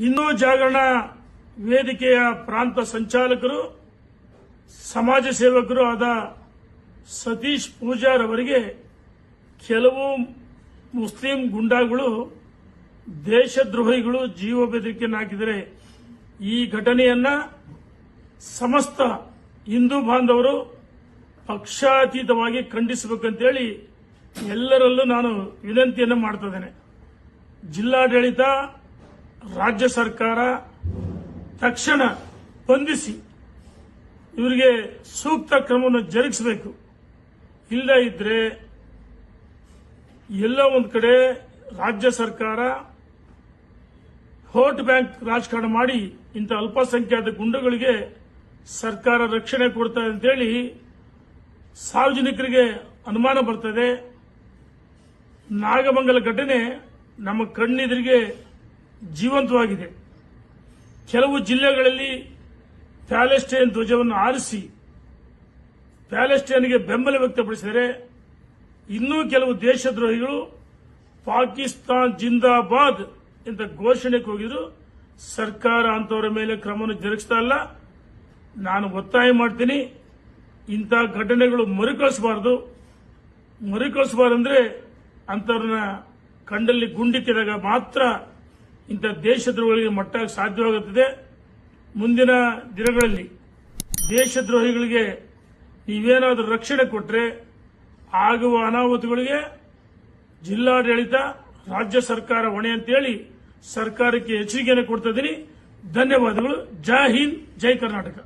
ಹಿಂದೂ ಜಾಗರಣ ವೇದಿಕೆಯ ಪ್ರಾಂತ ಸಂಚಾಲಕರು, ಸಮಾಜ ಸೇವಕರು ಆದ ಸತೀಶ್ ಪೂಜಾರ್ ಅವರಿಗೆ ಕೆಲವು ಮುಸ್ಲಿಂ ಗುಂಡಾಗಳು, ದೇಶದ್ರೋಹಿಗಳು ಜೀವ ಬೆದರಿಕೆ ಹಾಕಿದರೆ ಈ ಘಟನೆಯನ್ನ ಸಮಸ್ತ ಹಿಂದೂ ಬಾಂಧವರು ಪಕ್ಷಾತೀತವಾಗಿ ಖಂಡಿಸಬೇಕಂತೇಳಿ ಎಲ್ಲರಲ್ಲೂ ನಾನು ವಿನಂತಿಯನ್ನು ಮಾಡ್ತಾ ಇದ್ದೇನೆ. ಜಿಲ್ಲಾಡಳಿತ ರಾಜ್ಯ ಸರ್ಕಾರ ತಕ್ಷಣ ಬಂಧಿಸಿ ಇವರಿಗೆ ಸೂಕ್ತ ಕ್ರಮವನ್ನು ಜರುಗಿಸಬೇಕು. ಇಲ್ಲ ಇದ್ರೆ ಎಲ್ಲ ಒಂದು ಕಡೆ ರಾಜ್ಯ ಸರ್ಕಾರ ವೋಟ್ ಬ್ಯಾಂಕ್ ರಾಜಕಾರಣ ಮಾಡಿ ಇಂಥ ಅಲ್ಪಸಂಖ್ಯಾತ ಗುಂಡುಗಳಿಗೆ ಸರ್ಕಾರ ರಕ್ಷಣೆ ಕೊಡ್ತದೆ ಅಂತೇಳಿ ಸಾರ್ವಜನಿಕರಿಗೆ ಅನುಮಾನ ಬರ್ತದೆ. ನಾಗಮಂಗಲ ಘಟನೆ ನಮ್ಮ ಕಣ್ಣೆದುರಿಗೆ ಜೀವಂತವಾಗಿದೆ. ಕೆಲವು ಜಿಲ್ಲೆಗಳಲ್ಲಿ ಪ್ಯಾಲೆಸ್ಟೈನ್ ಧ್ವಜವನ್ನು ಆರಿಸಿ ಪ್ಯಾಲೆಸ್ಟೈನ್ಗೆ ಬೆಂಬಲ ವ್ಯಕ್ತಪಡಿಸಿದರೆ ಇನ್ನೂ ಕೆಲವು ದೇಶದ್ರೋಹಿಗಳು ಪಾಕಿಸ್ತಾನ್ ಜಿಂದಾಬಾದ್ ಅಂತ ಘೋಷಣೆಗೆ ಹೋಗಿದ್ರು. ಸರ್ಕಾರ ಅಂತವರ ಮೇಲೆ ಕ್ರಮವನ್ನು ಜರುಗಿಸ್ತಾ ಇಲ್ಲ. ನಾನು ಒತ್ತಾಯ ಮಾಡ್ತೀನಿ. ಇಂಥ ಘಟನೆಗಳು ಮರುಕಳಿಸಬಾರದು. ಮರುಕಳಿಸಬಾರಂದ್ರೆ ಅಂಥವ್ರನ್ನ ಕಂಡಲ್ಲಿ ಗುಂಡಿಕ್ಕಿದಾಗ ಮಾತ್ರ ಇಂಥ ದೇಶದ್ರೋಹಿಗಳಿಗೆ ಮಟ್ಟ ಸಾಧ್ಯವಾಗುತ್ತದೆ ಮುಂದಿನ ದಿನಗಳಲ್ಲಿ. ದೇಶದ್ರೋಹಿಗಳಿಗೆ ನೀವೇನಾದರೂ ರಕ್ಷಣೆ ಕೊಟ್ಟರೆ ಆಗುವ ಅನಾಹುತಗಳಿಗೆ ಜಿಲ್ಲಾಡಳಿತ, ರಾಜ್ಯ ಸರ್ಕಾರ ಹೊಣೆ ಅಂತೇಳಿ ಸರ್ಕಾರಕ್ಕೆ ಎಚ್ಚರಿಕೆಯನ್ನು ಕೊಡ್ತಾ ಇದ್ದೀನಿ. ಧನ್ಯವಾದಗಳು. ಜೈ ಹಿಂದ್, ಜೈ ಕರ್ನಾಟಕ.